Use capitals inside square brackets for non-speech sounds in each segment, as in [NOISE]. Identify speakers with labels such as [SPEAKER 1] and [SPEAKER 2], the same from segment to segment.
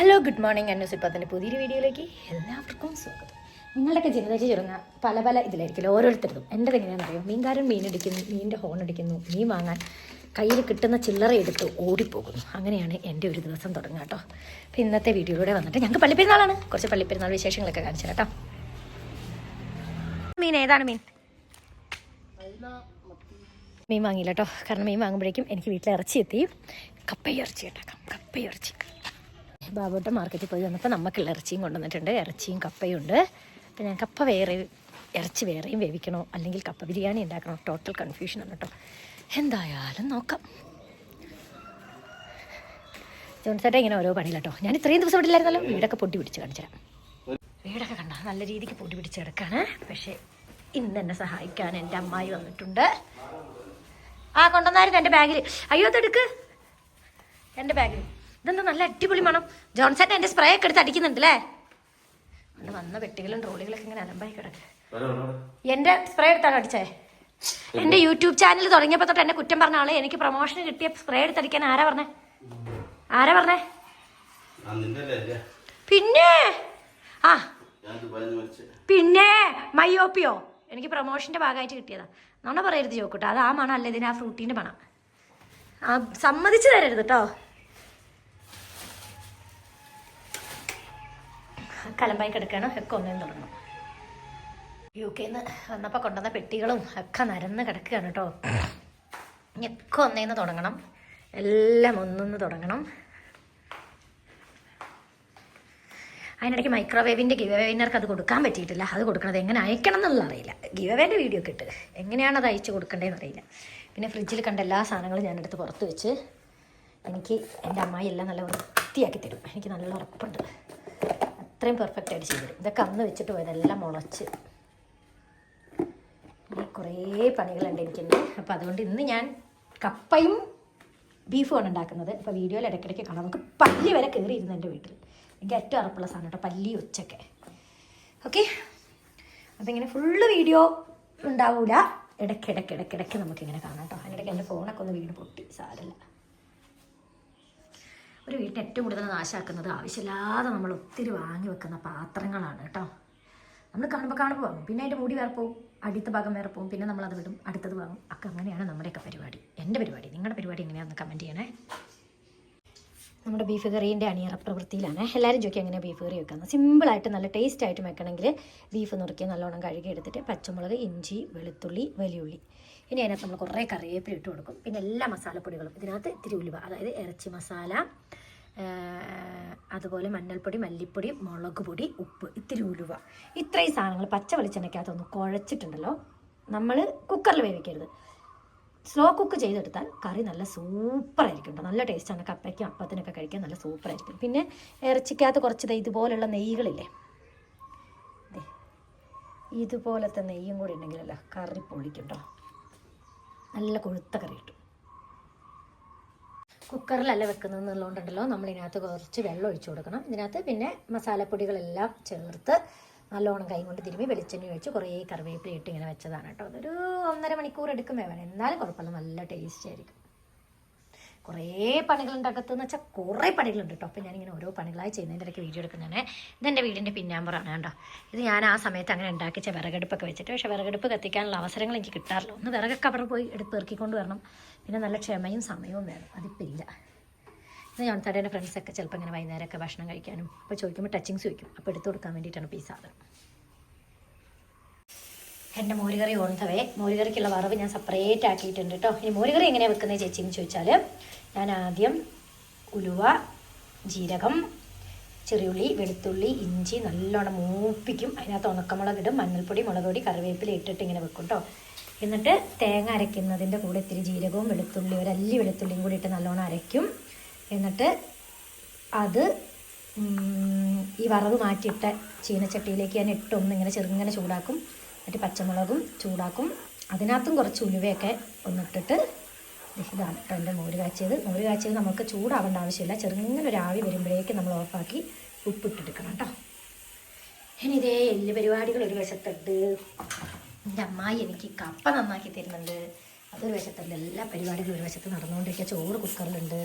[SPEAKER 1] Hello good morning അന്നൂസ് ഇപ്പത്തിന്റെ പുതിയൊരു വീഡിയോയിലേക്ക് എല്ലാവർക്കും സ്വാഗതം. നിങ്ങളുടെയൊക്കെ ജീവിതത്തിൽ ചുരുങ്ങ പല പല ഇതിലായിരിക്കില്ല? ഓരോരുത്തരും എന്റെ എങ്ങനെയാണെന്ന് അറിയാം? മീൻകാരൻ മീൻ അടിക്കുന്നു മീനിന്റെ ഹോൺ അടിക്കുന്നു മീൻ വാങ്ങാൻ കയ്യിൽ കിട്ടുന്ന ചില്ലറ എടുത്ത് ഓടിപ്പോകുന്നു. അങ്ങനെയാണ് എന്റെ ഒരു ദിവസം തുടങ്ങുക കേട്ടോ. അപ്പോൾ ഇന്നത്തെ വീഡിയോയിലൂടെ വന്നിട്ട് ഞങ്ങൾക്ക് പള്ളിപ്പെരുന്നാളാണ്. കുറച്ച് പള്ളിപ്പെരുന്നാൾ വിശേഷങ്ങളൊക്കെ കാണിച്ചു കേട്ടോ. മീൻ ഏതാണ് മീൻ? മീൻ വാങ്ങിയില്ല കേട്ടോ. കാരണം മീൻ വാങ്ങുമ്പോഴേക്കും എനിക്ക് വീട്ടിൽ ഇറച്ചി എത്തി. കപ്പയിറച്ചി കേട്ടോ. ഉണ്ടാക്കാം കപ്പ ഇറച്ചി ബാബുട്ട മാർക്കറ്റിൽ പോയി വന്നപ്പോൾ നമുക്കുള്ള ഇറച്ചിയും കൊണ്ടുവന്നിട്ടുണ്ട്. ഇറച്ചിയും കപ്പയും ഉണ്ട് അപ്പം ഞാൻ കപ്പ വേറെ ഇറച്ചി വേറെയും വേവിക്കണോ? അല്ലെങ്കിൽ കപ്പ ബിരിയാണി ഉണ്ടാക്കണോ ടോട്ടൽ കൺഫ്യൂഷനാണ് കേട്ടോ എന്തായാലും നോക്കാം. ജോൺസേട്ട ഇങ്ങനെ ഓരോ പണിയിലട്ടോ ഞാൻ ഇത്രയും ദിവസം ഇടില്ലായിരുന്നല്ലോ വീടൊക്കെ പൊട്ടി പിടിച്ച് കാണിച്ചു തരാം വീടൊക്കെ കണ്ട? നല്ല രീതിക്ക് പൊട്ടി പിടിച്ച് കിടക്കാണ്. പക്ഷേ ഇന്ന് എന്നെ സഹായിക്കാൻ എന്റെ അമ്മായി വന്നിട്ടുണ്ട്. ആ കൊണ്ടുവന്നായിരുന്നു എന്റെ ബാഗിൽ അയ്യോ അതെടുക്ക്. എന്റെ ബാഗിൽ ഇതെന്താ നല്ല അടിപൊളി മണം? ജോൺസൺ എന്റെ സ്പ്രേ ഒക്കെ എടുത്ത് അടിക്കുന്നുണ്ട് അല്ലേ അവിടെ വന്ന വെട്ടികളും ട്രോളികളൊക്കെ ഇങ്ങനെ അലമ്പായി കിടക്കുക എന്റെ സ്പ്രേ എടുത്താണ് അടിച്ചേ. എന്റെ യൂട്യൂബ് ചാനൽ തുടങ്ങിയപ്പോൾ തൊട്ട് എന്നെ കുറ്റം പറഞ്ഞ ആളെ എനിക്ക് പ്രൊമോഷൻ കിട്ടിയ സ്പ്രേ എടുത്തടിക്കാൻ ആരാ പറഞ്ഞേ? ആരാ പറഞ്ഞേ? പിന്നെ? ആ. പിന്നെ മയോപ്പിയോ. എനിക്ക് പ്രൊമോഷന്റെ ഭാഗമായിട്ട് കിട്ടിയതാ. നോണ പറയരുത് ചോക്കൂട്ടോ അത് ആ മണം അല്ല ഇതിന് ആ ഫ്രൂട്ടീന്റെ മണം. ആ സമ്മതിച്ചു തരരുത് കേട്ടോ കലമ്പായി കിടക്കണം. ഒക്കെ ഒന്നേന്ന് തുടങ്ങണം. യു കെന്ന് വന്നപ്പോൾ കൊണ്ടുവന്ന പെട്ടികളും ഒക്കെ നരന്ന് കിടക്കുകയാണ് കേട്ടോ ഒക്കെ ഒന്നേന്ന് തുടങ്ങണം. എല്ലാം ഒന്നൊന്ന് തുടങ്ങണം. അതിനിടയ്ക്ക് മൈക്രോവേവിന്റെ ഗിവ് വേവിനർക്ക് അത് കൊടുക്കാൻ പറ്റിയിട്ടില്ല. അത് കൊടുക്കണത് എങ്ങനെ അയക്കണം എന്നുള്ള അറിയില്ല. ഗിവ് വേന്റെ വീഡിയോ ഒക്കെ ഇട്ട്. എങ്ങനെയാണ് അത് അയച്ചു കൊടുക്കേണ്ടതെന്ന് അറിയില്ല. പിന്നെ ഫ്രിഡ്ജിൽ കണ്ട എല്ലാ സാധനങ്ങളും ഞാനെടുത്ത് പുറത്ത് വെച്ച് എനിക്ക് എന്റെ അമ്മായി എല്ലാം നല്ല വൃത്തിയാക്കി തരും. എനിക്ക് നല്ല ഉറപ്പുണ്ട്. അത്രയും പെർഫെക്റ്റ് ആയിട്ട് ചെയ്തു ഇതൊക്കെ അന്ന് വെച്ചിട്ട് പോയതെല്ലാം മുളച്ച് ഇനി കുറേ പണികളുണ്ട് എനിക്കിന്ന്. അപ്പോൾ അതുകൊണ്ട് ഇന്ന് ഞാൻ കപ്പയും ബീഫുമാണ് ഉണ്ടാക്കുന്നത്. അപ്പോൾ വീഡിയോയിൽ ഇടയ്ക്കിടയ്ക്ക് കാണാം. നമുക്ക് പല്ലി വരെ കയറിയിരുന്നു എന്റെ വീട്ടിൽ. എനിക്ക് ഏറ്റവും അറപ്പുള്ള സാധനം കേട്ടോ പല്ലി ഉച്ചക്കെ. ഓക്കെ അപ്പോൾ ഇങ്ങനെ ഫുള്ള് വീഡിയോ ഉണ്ടാവില്ല ഇടയ്ക്കിടയ്ക്ക് ഇടയ്ക്കിടയ്ക്ക് നമുക്കിങ്ങനെ കാണാം കേട്ടോ. അതിനിടയ്ക്ക് എന്റെ ഫോണൊക്കെ ഒന്ന് വീണ് പൊട്ടി. സാരല്ല ഒരു വീട്ടിന് ഏറ്റവും കൂടുതൽ നാശാക്കുന്നത് ആവശ്യമില്ലാതെ നമ്മൾ ഒത്തിരി വാങ്ങി വെക്കുന്ന പാത്രങ്ങളാണ് കേട്ടോ. നമ്മൾ കാണുമ്പോൾ കാണുമ്പോൾ വാങ്ങും. പിന്നെ അതിന്റെ മൂടി വേറെ പോവും അടുത്ത ഭാഗം വേറെ പോവും പിന്നെ നമ്മൾ അത് വിടും അടുത്തത് വാങ്ങും. ഒക്കെ അങ്ങനെയാണ് നമ്മുടെയൊക്കെ പരിപാടി. എന്റെ പരിപാടി നിങ്ങളുടെ പരിപാടി എങ്ങനെയാണെന്ന് കമന്റ് ചെയ്യണേ. നമ്മുടെ ബീഫ് കറീന്റെ അണിയറ പ്രവൃത്തിയിലാണ്. എല്ലാവരും ചോദിക്കുക എങ്ങനെ ബീഫ് കറി വെക്കുന്നത് സിമ്പിളായിട്ട് നല്ല ടേസ്റ്റ് ആയിട്ട് വെക്കണമെങ്കിൽ ബീഫ് നുറുക്കി നല്ലോണം കഴുകി എടുത്തിട്ട് പച്ചമുളക് ഇഞ്ചി വെളുത്തുള്ളി വലിയുള്ളി. ഇനി അതിനകത്ത് നമ്മൾ കുറേ കറിവേപ്പില ഇട്ട് കൊടുക്കും. പിന്നെ എല്ലാ മസാലപ്പൊടികളും. ഇതിനകത്ത് ഇത്തിരി ഉലുവ അതായത് ഇറച്ചി മസാല അതുപോലെ മഞ്ഞൾപ്പൊടി മല്ലിപ്പൊടി മുളക് പൊടി ഉപ്പ് ഇത്തിരി ഉലുവ. ഇത്രയും സാധനങ്ങൾ പച്ച വെളിച്ചെണ്ണയ്ക്കകത്തൊന്ന് കുഴച്ചിട്ടുണ്ടല്ലോ. നമ്മൾ കുക്കറിൽ വേവിക്കരുത്. സ്ലോ കുക്ക് ചെയ്തെടുത്താൽ കറി നല്ല സൂപ്പറായിരിക്കും കേട്ടോ നല്ല ടേസ്റ്റാണ് കപ്പയ്ക്കും അപ്പത്തിനൊക്കെ കഴിക്കാൻ നല്ല സൂപ്പറായിരിക്കും പിന്നെ ഇറച്ചിക്കകത്ത് കുറച്ച് ഇതുപോലുള്ള നെയ്യുകളില്ലേ ദേ, ഇതുപോലത്തെ നെയ്യും കൂടി ഉണ്ടെങ്കിലല്ല കറി പൊളിക്കും കേട്ടോ നല്ല കൊഴുത്ത കറി കിട്ടും. കുക്കറിലല്ല വെക്കുന്നത് എന്നുള്ളതുകൊണ്ടല്ലോ നമ്മൾ ഇതിനകത്ത് കുറച്ച് വെള്ളം ഒഴിച്ചു കൊടുക്കണം. ഇതിനകത്ത് പിന്നെ മസാലപ്പൊടികളെല്ലാം ചേർത്ത് നല്ലോണം കൈ കൊണ്ട് തിരുമ്മി വെളിച്ചെണ്ണ ഒഴിച്ച് കുറേ കറിവേപ്പില ഇട്ട് ഇങ്ങനെ വെച്ചതാണ് കേട്ടോ. അതൊരു ഒന്നര മണിക്കൂർ എടുക്കും വേണം എന്നാലും കുഴപ്പമില്ല നല്ല ടേസ്റ്റ് ആയിരിക്കും. കുറേ പണികളുണ്ട് അകത്തെന്ന് വെച്ചാൽ കുറേ പണികളുണ്ട് കേട്ടോ. അപ്പം ഞാനിങ്ങനെ ഓരോ പണികളായി ചെയ്യുന്നതിന്റെ ഇടയ്ക്ക് വീഡിയോ എടുക്കുന്നതാണ് ഇതെന്റെ വീടിന്റെ പിന്നാമ്പറാണ് കേട്ടോ. ഇത് ഞാൻ ആ സമയത്ത് അങ്ങനെ ഉണ്ടാക്കിച്ച വിറകടുപ്പൊക്കെ വെച്ചിട്ട്. പക്ഷേ വിറകടുപ്പ് കത്തിക്കാനുള്ള അവസരങ്ങൾ എനിക്ക് കിട്ടാറില്ല. ഒന്ന് വിറകൊക്കെ അവിടെ പോയി എടുത്ത് ഇറക്കിക്കൊണ്ട് വരണം. പിന്നെ നല്ല ക്ഷമയും സമയവും വേണം. അതിപ്പോൾ തടേന്റെ ഫ്രണ്ട്സൊക്കെ ചിലപ്പോൾ ഇങ്ങനെ വൈകുന്നേരമൊക്കെ ഭക്ഷണം കഴിക്കാനും അപ്പോൾ ചോദിക്കുമ്പോൾ ടച്ചിങ്സ് ചോദിക്കും. അപ്പോൾ എടുത്തു കൊടുക്കാൻ വേണ്ടിയിട്ടാണ് ഇപ്പോൾ ഈ സാധനം. എന്റെ മോരുകറി ഓർന്നവേ മോരുകറിക്കുള്ള വറവ് ഞാൻ സെപ്പറേറ്റ് ആക്കിയിട്ടുണ്ട് കേട്ടോ ഇനി മോരുകറി എങ്ങനെയാണ് വെക്കുന്നത് ചേച്ചി എന്ന് ചോദിച്ചാൽ ഞാൻ ആദ്യം ഉലുവ ജീരകം ചെറിയുള്ളി വെളുത്തുള്ളി ഇഞ്ചി നല്ലോണം മൂപ്പിക്കും. അതിനകത്ത് ഉണക്കമുളക് ഇടും മഞ്ഞൾപ്പൊടി മുളക് പൊടി കറിവേപ്പില ഇട്ടിട്ട് ഇങ്ങനെ വെക്കും കേട്ടോ എന്നിട്ട് തേങ്ങ അരയ്ക്കുന്നതിന്റെ കൂടെ ഇത്തിരി ജീരകവും വെളുത്തുള്ളി ഒരു അല്ലി വെളുത്തുള്ളിയും കൂടി ഇട്ട് നല്ലോണം അരയ്ക്കും. എന്നിട്ട് അത് ഈ വറവ് മാറ്റിയിട്ട ചീനച്ചട്ടിയിലേക്ക് ഞാൻ ഇട്ടൊന്ന് ഇങ്ങനെ ചെറുങ്ങനെ ചൂടാക്കും. എന്നിട്ട് പച്ചമുളകും ചൂടാക്കും. അതിനകത്തും കുറച്ച് ഉലുവയൊക്കെ ഒന്നിട്ടിട്ട് ഇതാണ് കേട്ടോ എന്റെ മോര് കാച്ചിയത്. മോര് കാച്ചിയത് നമുക്ക് ചൂടാവേണ്ട ആവശ്യമില്ല. ചെറുങ്ങനെ ഒരു ആവി വരുമ്പോഴേക്കും നമ്മൾ ഓഫാക്കി ഉപ്പിട്ടെടുക്കണം കേട്ടോ ഇനി ഇതേ എല്ല് പരിപാടികൾ ഒരു വശത്തുണ്ട്. എന്റെ അമ്മായി എനിക്ക് കപ്പ നന്നാക്കി തരുന്നുണ്ട്. അതൊരു വശത്തുണ്ട്. എല്ലാ പരിപാടികളും ഒരു വശത്ത് നടന്നുകൊണ്ടിരിക്കുക. ചോറ് കുക്കറിലുണ്ട്.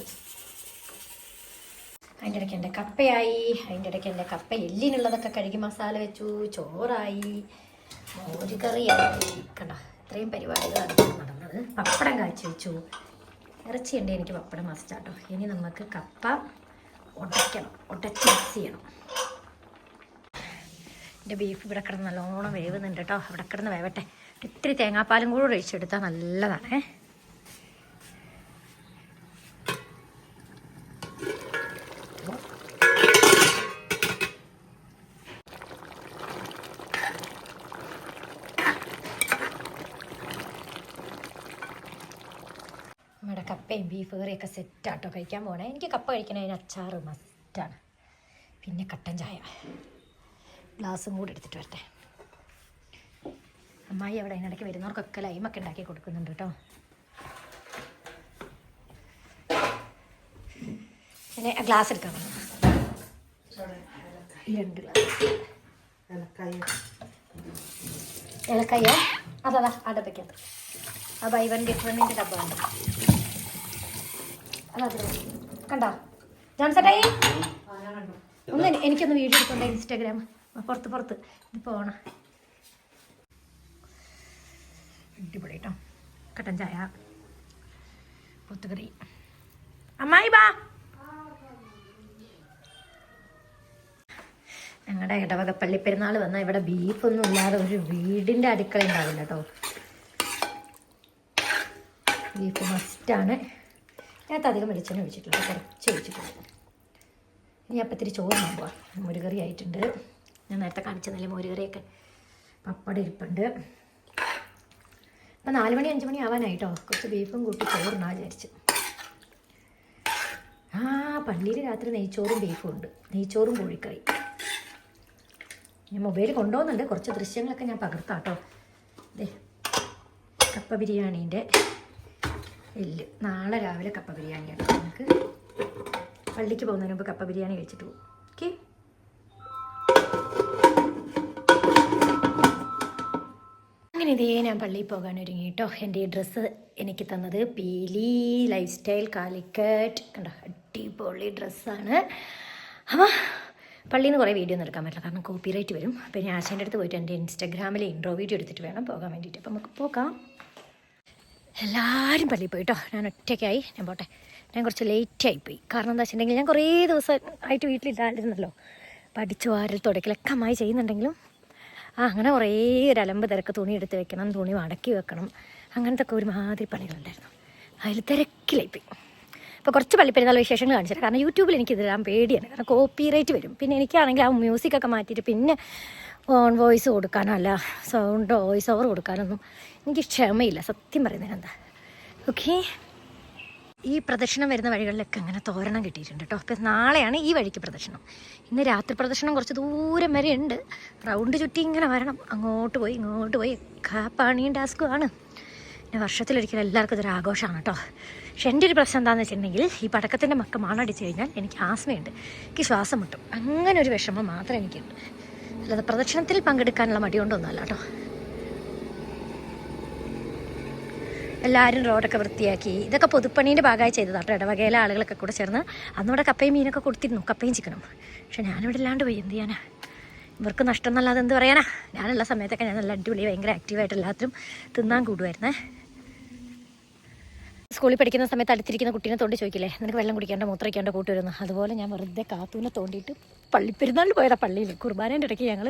[SPEAKER 1] അതിന്റെ ഇടയ്ക്ക് എന്റെ കപ്പയായി അതിന്റെ ഇടയ്ക്ക് എന്റെ കപ്പ എല്ലിനുള്ളതൊക്കെ കഴുകി മസാല വെച്ചു ചോറായി മോര് കറിയായി. കണ്ട ഇത്രയും പരിപാടികളാണ് നടന്നത്. പപ്പടം കാച്ചി വെച്ചു. ഇറച്ചിയുണ്ട് എനിക്ക് പപ്പടം മസ്റ്റാട്ടോ. ഇനി നമുക്ക് കപ്പ ഉടയ്ക്കണം ഉടച്ച് മിക്സ് ചെയ്യണം. എന്റെ ബീഫ് ഇവിടെ കിടന്ന് നല്ലോണം വേവുന്നുണ്ട് കേട്ടോ. ഇവിടെ കിടന്ന് വേവട്ടെ. ഇത്തിരി തേങ്ങാപ്പാലും കൂടെ ഒഴിച്ചെടുത്താൽ നല്ലതാണേ നമ്മുടെ കപ്പയും ബീഫ് കറിയൊക്കെ സെറ്റാട്ടോ കഴിക്കാൻ പോണേ. എനിക്ക് കപ്പ കഴിക്കണതിന് അച്ചാറ് മസ്റ്റാണ് പിന്നെ കട്ടൻ ചായ. ഗ്ലാസും കൂടി എടുത്തിട്ട് വരട്ടെ. അമ്മായി അവിടെ അതിനിടയ്ക്ക് വരുന്നവർക്കൊക്കെ ലൈമൊക്കെ ഉണ്ടാക്കി കൊടുക്കുന്നുണ്ട് കേട്ടോ. പിന്നെ ഗ്ലാസ് എടുക്കാൻ പറഞ്ഞു രണ്ട് ഗ്ലാസ് ഇളക്കയ്യ അതതാ ആ ഡബയ്ക്കകത്ത് ആ ബൈ വൺ ഗെറ്റ് വണ്ണിന്റെ ഡബ്ബ ഉണ്ട് അതാ കണ്ടോ? ജോൺസേട്ടായി? ഒന്ന് എനി- എനിക്കൊന്ന് വീഡിയോ എടുക്കണ്ട ഇൻസ്റ്റാഗ്രാം. പുറത്ത് പുറത്ത്. ഇത് പോണ. അടിപൊളി കേട്ടോ കട്ടൻ ചായ പൊത്തുകറി അമ്മായി ബാ. ഞങ്ങളുടെ ഇടവക പള്ളിപ്പെരുന്നാൾ വന്നാൽ ഇവിടെ ബീഫൊന്നും ഇല്ലാതെ ഒരു വീടിന്റെ അടുക്കള ഉണ്ടാവില്ല കേട്ടോ ബീഫ് മസ്റ്റാണ്. ഞാനത് അധികം വെളിച്ചെണ്ണ ഒഴിച്ചിട്ടില്ല. കുറച്ച് ഒഴിച്ചിട്ടുള്ളൂ ഇനി അപ്പം ഇത്തിരി ചോറ് നോക്കുക മോരുകറി ആയിട്ടുണ്ട്. ഞാൻ നേരത്തെ കാണിച്ച കാണിച്ചതല്ലേ മോരുകറിയൊക്കെ. പപ്പടം ഇരിപ്പുണ്ട്. അപ്പം നാല് മണി അഞ്ച് മണി ആവാനായിട്ടോ. കുറച്ച് ബീഫും കൂട്ടി ചോറിനാ വിചാരിച്ച്. ആ പള്ളിയിൽ രാത്രി നെയ്ച്ചോറും ബീഫും ഉണ്ട്. നെയ്ച്ചോറും കോഴിക്കറി. ഞാൻ മൊബൈൽ കൊണ്ടുപോകുന്നുണ്ട്. കുറച്ച് ദൃശ്യങ്ങളൊക്കെ ഞാൻ പകർത്താം കേട്ടോ ദേ കപ്പ ബിരിയാണീന്റെ എല്ല് നാളെ രാവിലെ കപ്പ ബിരിയാണി ബിരിയാണിയാണ് നമുക്ക് പള്ളിക്ക് പോകുന്നതിന് മുമ്പ് കപ്പ ബിരിയാണി കഴിച്ചിട്ട് പോകും ഓക്കെ? അങ്ങനെ ഇതേ ഞാൻ പള്ളിയിൽ പോകാൻ ഒരുങ്ങി കേട്ടോ എന്റെ ഈ ഡ്രസ്സ് എനിക്ക് തന്നത് പീലി ലൈഫ് സ്റ്റൈൽ കാലിക്കറ്റ്. കണ്ടോ? അടിപൊളി ഡ്രസ്സാണ്. അപ്പോൾ പള്ളിയിൽ നിന്ന് കുറേ വീഡിയോ ഒന്നും എടുക്കാൻ പറ്റില്ല. കാരണം കോപ്പിറൈറ്റ് വരും. അപ്പോൾ ഞാൻ ആശാന്റെ അടുത്ത് പോയിട്ട് എന്റെ ഇൻസ്റ്റാഗ്രാമിൽ ഇൻട്രോ വീഡിയോ എടുത്തിട്ട് വേണം പോകാൻ വേണ്ടിയിട്ട്. അപ്പോൾ നമുക്ക് പോകാം. എല്ലാവരും പള്ളിയിൽ പോയി കേട്ടോ ഞാൻ ഒറ്റയ്ക്കായി. ഞാൻ പോട്ടെ. ഞാൻ കുറച്ച് ലേറ്റായി പോയി. കാരണം എന്താ വെച്ചിട്ടുണ്ടെങ്കിൽ ഞാൻ കുറേ ദിവസം ആയിട്ട് വീട്ടിലില്ലായിരുന്നല്ലോ പഠിച്ചു വാരൽ തുടക്കലൊക്കെ അമ്മായി ചെയ്യുന്നുണ്ടെങ്കിലും ആ അങ്ങനെ കുറേ ഒരു അലമ്പ് തിരക്ക് തുണി എടുത്ത് വെക്കണം തുണി മടക്കി വെക്കണം. അങ്ങനത്തെ ഒക്കെ ഒരുമാതിരി പണികളുണ്ടായിരുന്നു. അതിൽ തിരക്കിലായി പോയി. അപ്പോൾ കുറച്ച് പള്ളിപ്പെരുന്നാൾ വിശേഷങ്ങൾ കാണിച്ചിട്ട് കാരണം യൂട്യൂബിൽ എനിക്ക് ഇതിടാൻ പേടിയാണ്. കാരണം കോപ്പി റൈറ്റ് വരും. പിന്നെ എനിക്കാണെങ്കിൽ ആ മ്യൂസിക്കൊക്കെ മാറ്റിയിട്ട് പിന്നെ ഓൺ വോയിസ് കൊടുക്കാനോ അല്ല സൗണ്ട് വോയിസ് ഓവർ കൊടുക്കാനൊന്നും എനിക്ക് ക്ഷമയില്ല. സത്യം പറയുന്നതിന് എന്താ? ഓക്കെ ഈ പ്രദക്ഷിണം വരുന്ന വഴികളിലൊക്കെ അങ്ങനെ തോരണം കിട്ടിയിട്ടുണ്ട് കേട്ടോ. അപ്പം നാളെയാണ് ഈ വഴിക്ക് പ്രദക്ഷിണം. ഇന്ന് രാത്രി പ്രദക്ഷിണം കുറച്ച് ദൂരം വരെ ഉണ്ട് റൗണ്ട് ചുറ്റി ഇങ്ങനെ വരണം. അങ്ങോട്ട് പോയി ഇങ്ങോട്ട് പോയി. കാപ്പാണിയും പണിയും ടാസ്കും ആണ്. പിന്നെ വർഷത്തിലൊരിക്കലും എല്ലാവർക്കും ഇതൊരു ആഘോഷമാണ് കേട്ടോ. പക്ഷെ എന്റെ ഒരു പ്രശ്നം എന്താണെന്ന് വെച്ചിട്ടുണ്ടെങ്കിൽ ഈ പടക്കത്തിന്റെ മക്ക മണടിച്ച് കഴിഞ്ഞാൽ എനിക്ക് ആസ്മയുണ്ട്. എനിക്ക് ശ്വാസം മുട്ടും. അങ്ങനെ ഒരു വിഷമം മാത്രമേ എനിക്കുണ്ട്. അല്ലാതെ പ്രദക്ഷിണത്തിൽ പങ്കെടുക്കാനുള്ള മടി കൊണ്ടൊന്നുമല്ല കേട്ടോ. എല്ലാവരും റോഡൊക്കെ വൃത്തിയാക്കി. ഇതൊക്കെ പൊതുപ്പണീന്റെ ഭാഗമായി ചെയ്തതാട്ടോ ഇടവകയിലെ ആളുകളൊക്കെ കൂടെ ചേർന്ന് അന്നിവിടെ കപ്പയും മീനൊക്കെ കൊടുത്തിരുന്നു കപ്പയും ചിക്കനും. പക്ഷെ ഞാനിവിടെ ഇല്ലാണ്ട് പോയി. എന്ത് ചെയ്യാനാ? ഇവർക്ക് നഷ്ടം എന്നല്ലാതെ എന്ത് പറയാനാ? ഞാനുള്ള സമയത്തൊക്കെ ഞാൻ നല്ല അടിപൊളി ഭയങ്കര ആക്റ്റീവായിട്ട് എല്ലാത്തിനും തിന്നാൻ കൂടുമായിരുന്നേ സ്കൂളിൽ പഠിക്കുന്ന സമയത്ത് അടുത്തിരിക്കുന്ന കുട്ടീനെ തോണ്ടി ചോദിക്കില്ലേ നിനക്ക് വെള്ളം കുടിക്കേണ്ട മൂത്രയ്ക്കേണ്ട കൂട്ടുവരുന്നു അതുപോലെ ഞാൻ വെറുതെ കാത്തൂനെ തോണ്ടിയിട്ട് പള്ളിപ്പെരുന്നാളിൽ പോയതാ പള്ളിയിൽ. കുർബാനേന്റെ ഇടയ്ക്ക് ഞങ്ങൾ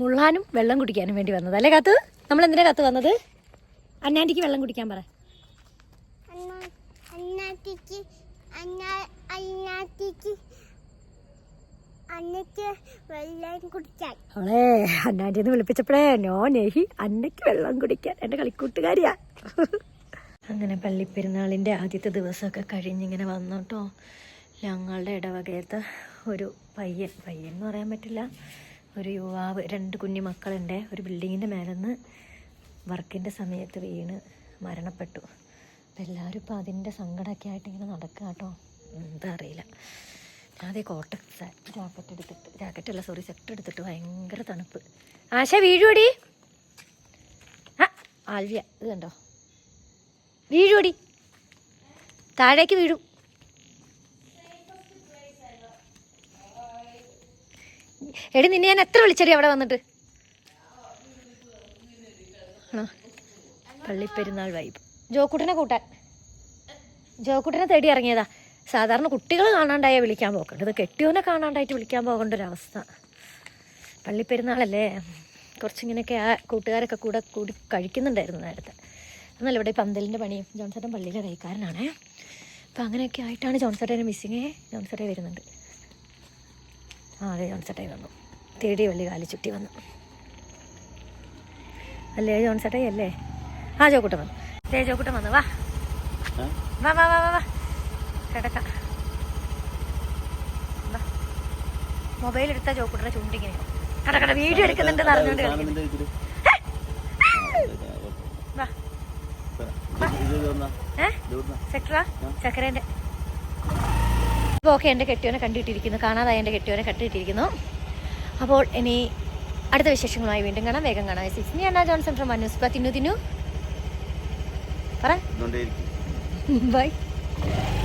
[SPEAKER 1] മുള്ളാനും വെള്ളം കുടിക്കാനും വേണ്ടി വന്നത്. അല്ലേ കാത്ത്? നമ്മൾ എന്തിനാ കാത്ത് വന്നത്? അന്നാന്റിക്ക് വെള്ളം കുടിക്കാൻ പറ. അവളെ അന്നാന്റെ വിളിപ്പിച്ചപ്പോഴേ നോ നെഹി അന്നയ്ക്ക് വെള്ളം കുടിക്കാൻ. എന്റെ കളിക്കൂട്ടുകാരിയാ. അങ്ങനെ പള്ളിപ്പെരുന്നാളിന്റെ ആദ്യത്തെ ദിവസമൊക്കെ കഴിഞ്ഞിങ്ങനെ വന്നു കേട്ടോ ഞങ്ങളുടെ ഇടവകയത്ത് ഒരു പയ്യൻ പയ്യൻ എന്ന് പറയാൻ പറ്റില്ല. ഒരു യുവാവ് രണ്ട് കുഞ്ഞു മക്കളുണ്ട്. ഒരു ബിൽഡിങ്ങിന്റെ മേലെന്ന് വർക്കിന്റെ സമയത്ത് വീണ് മരണപ്പെട്ടു. അപ്പം എല്ലാവരും ഇപ്പോൾ അതിന്റെ സങ്കടമൊക്കെ ആയിട്ട് ഇങ്ങനെ നടക്കുക കേട്ടോ എന്താ അറിയില്ല. ഞാൻ അതേ കോട്ട ജാക്കറ്റ് എടുത്തിട്ട് ജാക്കറ്റ് അല്ല സോറി സെറ്റ് എടുത്തിട്ട് ഭയങ്കര തണുപ്പ്. ആശ വീഴുവടി. ആ ആൽവിയ ഇത് കണ്ടോ? വീഴുവടി. താഴേക്ക് വീഴും. എടി നിന്നെ ഞാൻ എത്ര വിളിച്ചടി അവിടെ വന്നിട്ട്? പള്ളിപ്പെരുന്നാൾ വൈബ് ജോക്കുട്ടനെ കൂട്ടാൻ. ജോക്കുട്ടനെ തേടി ഇറങ്ങിയതാ. സാധാരണ കുട്ടികൾ കാണാണ്ടായ വിളിക്കാൻ പോക്കണ്ട് ഇത് കെട്ടിയോനെ കാണാണ്ടായിട്ട് വിളിക്കാൻ പോകേണ്ട ഒരു അവസ്ഥ പള്ളിപ്പെരുന്നാളല്ലേ? കുറച്ചിങ്ങനെയൊക്കെ ആ കൂട്ടുകാരൊക്കെ കൂടെ കൂടി കഴിക്കുന്നുണ്ടായിരുന്നു നേരത്തെ. എന്നല്ല ഇവിടെ പന്തലിന്റെ പണിയും ജോൺസേട്ടൻ പള്ളിയിലെ കൈക്കാരനാണേ അപ്പം അങ്ങനെയൊക്കെ ആയിട്ടാണ് ജോൺസേട്ടനെ മിസ്സിങ്ങേ ജോൺസേട്ടെ വരുന്നുണ്ട്. ആ അതെ ജോൺസേട്ടെ വന്നു. തേടി വള്ളി കാലി ചുറ്റി വന്നു. അല്ലേ ജോൺസേട്ടെ അല്ലേ? ആ ജോക്കുട്ടൻ വന്നു. അല്ലേ ചോക്കൂട്ടം വന്നു വാ? വാ വാ വാ വാ വാ. കിടക്കാം. മൊബൈൽ എടുത്ത ജോക്കുട്ടനെ ചൂണ്ടിങ്ങനെ. കട കട വീഡിയോ എടുക്കുന്നുണ്ട് അറിഞ്ഞുകൊണ്ട്
[SPEAKER 2] സാധനം
[SPEAKER 1] കളിക്കുന്നു.
[SPEAKER 2] നിന്റെ ഇതിൽ.
[SPEAKER 1] വാ
[SPEAKER 2] ഇത് ഇത് വന്നാ?
[SPEAKER 1] ഏ
[SPEAKER 2] ഇത് വന്നാ?
[SPEAKER 1] സെക്ടറാ ചക്കരേന്റെ അപ്പോൾ ഓക്കെ എന്റെ കെട്ടിയോനെ കണ്ടിട്ടിരിക്കുന്നു. കാണാതായ എന്റെ കെട്ടിയോനെ കണ്ടിട്ടിരിക്കുന്നു. അപ്പോൾ ഇനി അടുത്ത വിശേഷങ്ങളുമായി വീണ്ടും കാണാം. വേഗം കാണാം. സിക്സ് നീ അണ്ണാ ജോൺസൺ ഫ്രം മന്യൂസ് തിന്നു തിന്നു. പറ. ബൈ [LAUGHS]